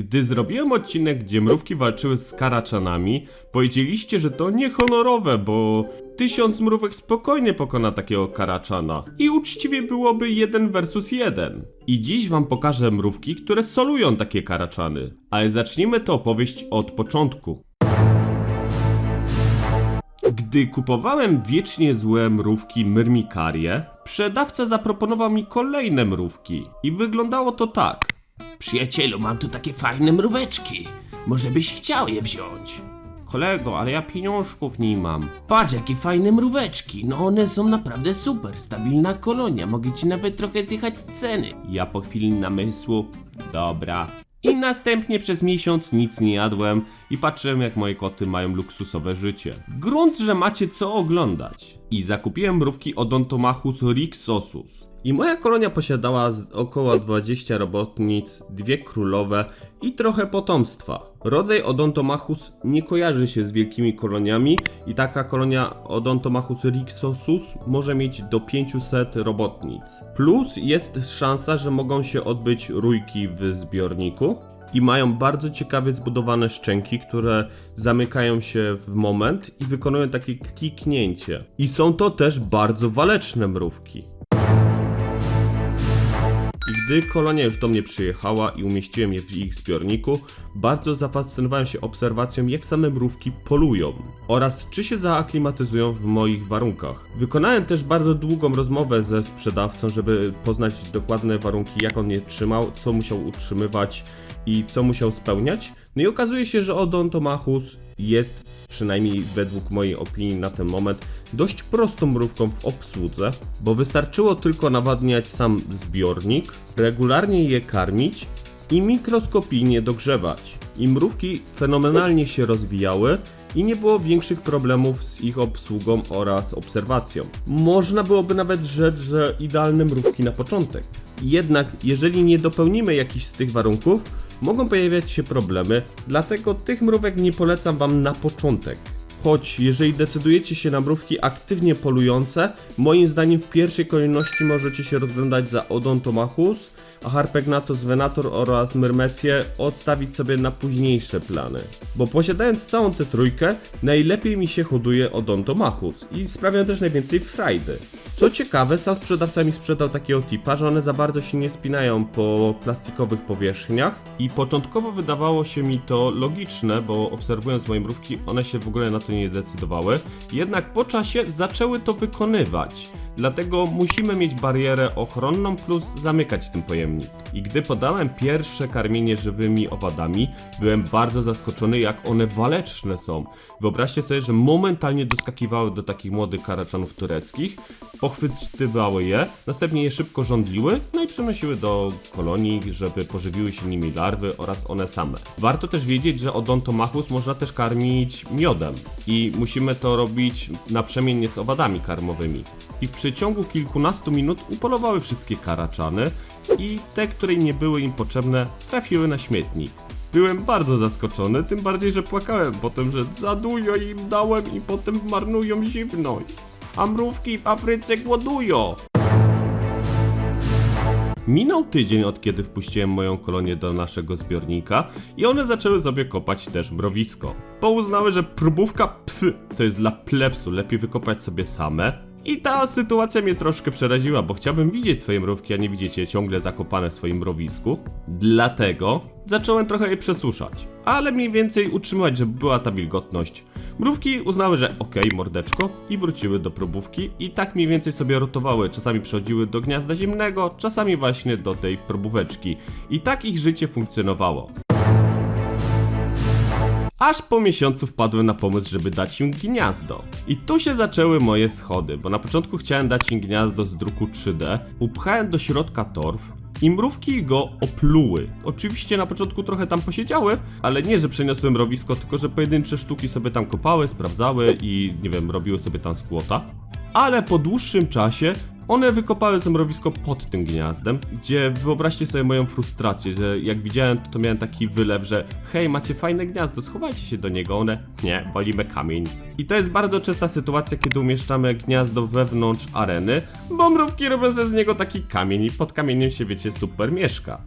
Gdy zrobiłem odcinek, gdzie mrówki walczyły z karaczanami, powiedzieliście, że to niehonorowe, bo tysiąc mrówek spokojnie pokona takiego karaczana. I uczciwie byłoby jeden versus jeden. I dziś wam pokażę mrówki, które solują takie karaczany. Ale zacznijmy tę opowieść od początku. Gdy kupowałem wiecznie złe mrówki Myrmikarie, sprzedawca zaproponował mi kolejne mrówki i wyglądało to tak. Przyjacielu, mam tu takie fajne mróweczki. Może byś chciał je wziąć? Kolego, ale ja pieniążków nie mam. Patrz, jakie fajne mróweczki. No one są naprawdę super. Stabilna kolonia. Mogę ci nawet trochę zjechać z ceny. Ja po chwili namysłu, dobra. I następnie przez miesiąc nic nie jadłem i patrzyłem jak moje koty mają luksusowe życie. Grunt, że macie co oglądać. I zakupiłem mrówki Odontomachus rixosus. I moja kolonia posiadała około 20 robotnic, dwie królowe i trochę potomstwa. Rodzaj Odontomachus nie kojarzy się z wielkimi koloniami i taka kolonia Odontomachus rixosus może mieć do 500 robotnic. Plus jest szansa, że mogą się odbyć rójki w zbiorniku i mają bardzo ciekawie zbudowane szczęki, które zamykają się w moment i wykonują takie kliknięcie. I są to też bardzo waleczne mrówki. Gdy kolonia już do mnie przyjechała i umieściłem je w ich zbiorniku, bardzo zafascynowałem się obserwacją, jak same mrówki polują oraz czy się zaaklimatyzują w moich warunkach. Wykonałem też bardzo długą rozmowę ze sprzedawcą, żeby poznać dokładne warunki, jak on je trzymał, co musiał utrzymywać i co musiał spełniać. No i okazuje się, że Odontomachus jest, przynajmniej według mojej opinii na ten moment, dość prostą mrówką w obsłudze, bo wystarczyło tylko nawadniać sam zbiornik, regularnie je karmić i mikroskopijnie dogrzewać. I mrówki fenomenalnie się rozwijały i nie było większych problemów z ich obsługą oraz obserwacją. Można byłoby nawet rzec, że idealne mrówki na początek. Jednak jeżeli nie dopełnimy jakichś z tych warunków, mogą pojawiać się problemy, dlatego tych mrówek nie polecam wam na początek. Choć jeżeli decydujecie się na mrówki aktywnie polujące, moim zdaniem w pierwszej kolejności możecie się rozglądać za Odontomachus, a Harpegnathus venator oraz Myrmecję odstawić sobie na późniejsze plany. Bo posiadając całą tę trójkę, najlepiej mi się hoduje Odontomachus i sprawiają też najwięcej frajdy. Co ciekawe, sam sprzedawca mi sprzedał takiego tipa, że one za bardzo się nie spinają po plastikowych powierzchniach i początkowo wydawało się mi to logiczne, bo obserwując moje mrówki, one się w ogóle na to nie decydowały, jednak po czasie zaczęły to wykonywać. Dlatego musimy mieć barierę ochronną plus zamykać ten pojemnik. I gdy podałem pierwsze karmienie żywymi owadami, byłem bardzo zaskoczony jak one waleczne są. Wyobraźcie sobie, że momentalnie doskakiwały do takich młodych karaczanów tureckich, pochwytywały je, następnie je szybko żądliły, no i przenosiły do kolonii, żeby pożywiły się nimi larwy oraz one same. Warto też wiedzieć, że odontomachus można też karmić miodem i musimy to robić naprzemiennie z owadami karmowymi. I w przeciągu kilkunastu minut upolowały wszystkie karaczany i te, które nie były im potrzebne, trafiły na śmietnik. Byłem bardzo zaskoczony, tym bardziej, że płakałem potem, że za dużo im dałem i potem marnują żywność. A mrówki w Afryce głodują. Minął tydzień od kiedy wpuściłem moją kolonię do naszego zbiornika i one zaczęły sobie kopać też mrowisko. Bo uznały, że próbówka psy to jest dla plepsu, lepiej wykopać sobie same. I ta sytuacja mnie troszkę przeraziła, bo chciałbym widzieć swoje mrówki, a nie widzieć je ciągle zakopane w swoim mrowisku. Dlatego zacząłem trochę je przesuszać, ale mniej więcej utrzymywać, żeby była ta wilgotność. Mrówki uznały, że okej, mordeczko, i wróciły do probówki i tak mniej więcej sobie rotowały. Czasami przechodziły do gniazda ziemnego, czasami właśnie do tej probóweczki. I tak ich życie funkcjonowało. Aż po miesiącu wpadłem na pomysł, żeby dać im gniazdo. I tu się zaczęły moje schody, bo na początku chciałem dać im gniazdo z druku 3D, upchałem do środka torf, i mrówki go opluły. Oczywiście na początku trochę tam posiedziały, ale nie, że przeniosłem rowisko, tylko że pojedyncze sztuki sobie tam kopały, sprawdzały i nie wiem, robiły sobie tam skłota. Ale po dłuższym czasie one wykopały zamrowisko pod tym gniazdem, gdzie wyobraźcie sobie moją frustrację, że jak widziałem to, to miałem taki wylew, że hej, macie fajne gniazdo, schowajcie się do niego, one nie, wolimy kamień. I to jest bardzo częsta sytuacja, kiedy umieszczamy gniazdo wewnątrz areny, bo mrówki robią ze z niego taki kamień i pod kamieniem się wiecie super mieszka.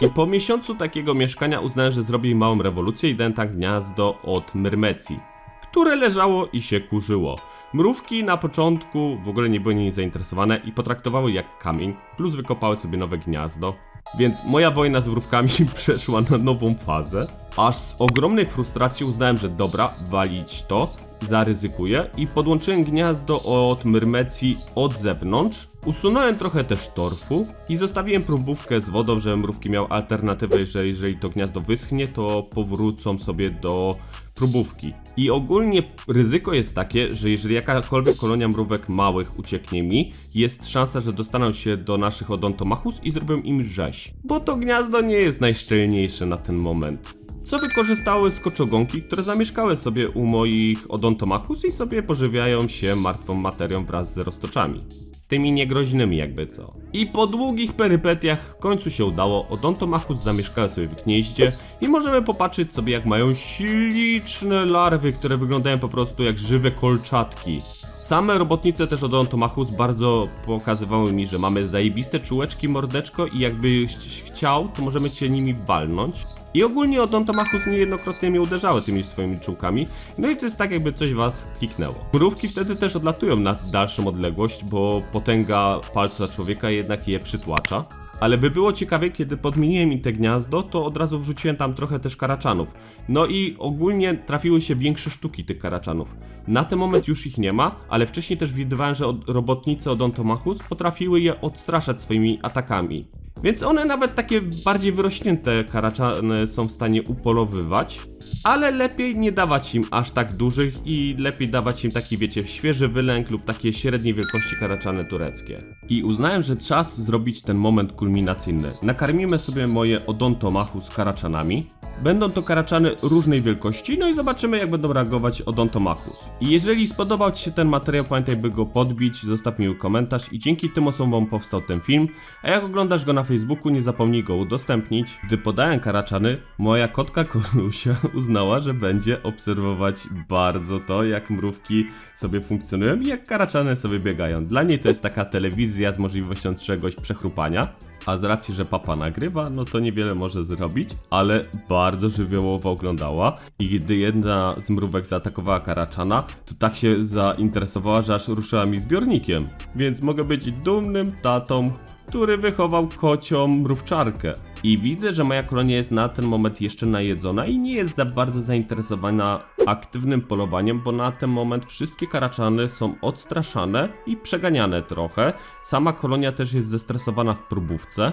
I po miesiącu takiego mieszkania uznałem, że zrobię małą rewolucję i dałem tam gniazdo od myrmecji, które leżało i się kurzyło. Mrówki na początku w ogóle nie były nimi zainteresowane i potraktowały jak kamień, plus wykopały sobie nowe gniazdo. Więc moja wojna z mrówkami przeszła na nową fazę. Aż z ogromnej frustracji uznałem, że dobra, walić to, zaryzykuję i podłączyłem gniazdo od myrmecji od zewnątrz. Usunąłem trochę też torfu i zostawiłem próbówkę z wodą, że mrówki miał alternatywę, że jeżeli to gniazdo wyschnie, to powrócą sobie do próbówki. I ogólnie ryzyko jest takie, że jeżeli jakakolwiek kolonia mrówek małych ucieknie mi, jest szansa, że dostaną się do naszych odontomachus i zrobią im rzeź. Bo to gniazdo nie jest najszczelniejsze na ten moment co wykorzystały skoczogonki, które zamieszkały sobie u moich odontomachus i sobie pożywiają się martwą materią wraz z roztoczami. Tymi niegroźnymi jakby co. I po długich perypetiach w końcu się udało, odontomachus zamieszkały sobie w gnieździe i możemy popatrzeć sobie jak mają śliczne larwy, które wyglądają po prostu jak żywe kolczatki. Same robotnice też od Odontomachus bardzo pokazywały mi, że mamy zajebiste czułeczki, mordeczko i jakbyś chciał, to możemy cię nimi walnąć. I ogólnie Odontomachus niejednokrotnie mnie uderzały tymi swoimi czułkami, no i to jest tak jakby coś was kliknęło. Mrówki wtedy też odlatują na dalszą odległość, bo potęga palca człowieka jednak je przytłacza. Ale by było ciekawie, kiedy podmieniłem im te gniazdo, to od razu wrzuciłem tam trochę też karaczanów. No i ogólnie trafiły się większe sztuki tych karaczanów. Na ten moment już ich nie ma, ale wcześniej też widywałem, że od, robotnice Odontomachus potrafiły je odstraszać swoimi atakami. Więc one nawet takie bardziej wyrośnięte karaczany są w stanie upolowywać. Ale lepiej nie dawać im aż tak dużych i lepiej dawać im taki, wiecie, świeży wylęk lub takie średniej wielkości karaczany tureckie. I uznałem, że czas zrobić ten moment kulminacyjny. Nakarmimy sobie moje odontomachus karaczanami. Będą to karaczany różnej wielkości, no i zobaczymy jak będą reagować odontomachus. I jeżeli spodobał Ci się ten materiał, pamiętaj by go podbić, zostaw mi komentarz i dzięki tym osobom powstał ten film. A jak oglądasz go na Facebooku, nie zapomnij go udostępnić. Gdy podałem karaczany, moja kotka Korusia uznała, że będzie obserwować bardzo to, jak mrówki sobie funkcjonują i jak karaczany sobie biegają. Dla niej to jest taka telewizja z możliwością czegoś przechrupania. A z racji, że papa nagrywa, no to niewiele może zrobić, ale bardzo żywiołowo oglądała. I gdy jedna z mrówek zaatakowała karaczana, to tak się zainteresowała, że aż ruszyła mi zbiornikiem. Więc mogę być dumnym tatą, który wychował kocią mrówczarkę. I widzę, że moja kolonia jest na ten moment jeszcze najedzona i nie jest za bardzo zainteresowana aktywnym polowaniem, bo na ten moment wszystkie karaczany są odstraszane i przeganiane trochę. Sama kolonia też jest zestresowana w próbówce,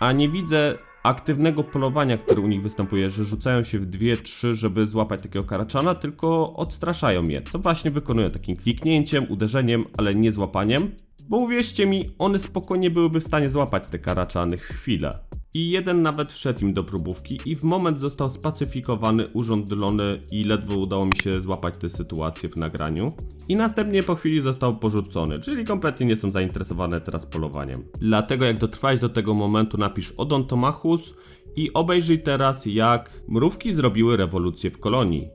a nie widzę aktywnego polowania, które u nich występuje, że rzucają się w dwie, trzy, żeby złapać takiego karaczana, tylko odstraszają je, co właśnie wykonują takim kliknięciem, uderzeniem, ale nie złapaniem. Bo uwierzcie mi, one spokojnie byłyby w stanie złapać te karaczany chwilę. I jeden nawet wszedł im do próbówki i w moment został spacyfikowany, urządlony i ledwo udało mi się złapać tę sytuację w nagraniu. I następnie po chwili został porzucony, czyli kompletnie nie są zainteresowane teraz polowaniem. Dlatego jak dotrwałeś do tego momentu napisz Odontomachus i obejrzyj teraz jak mrówki zrobiły rewolucję w kolonii.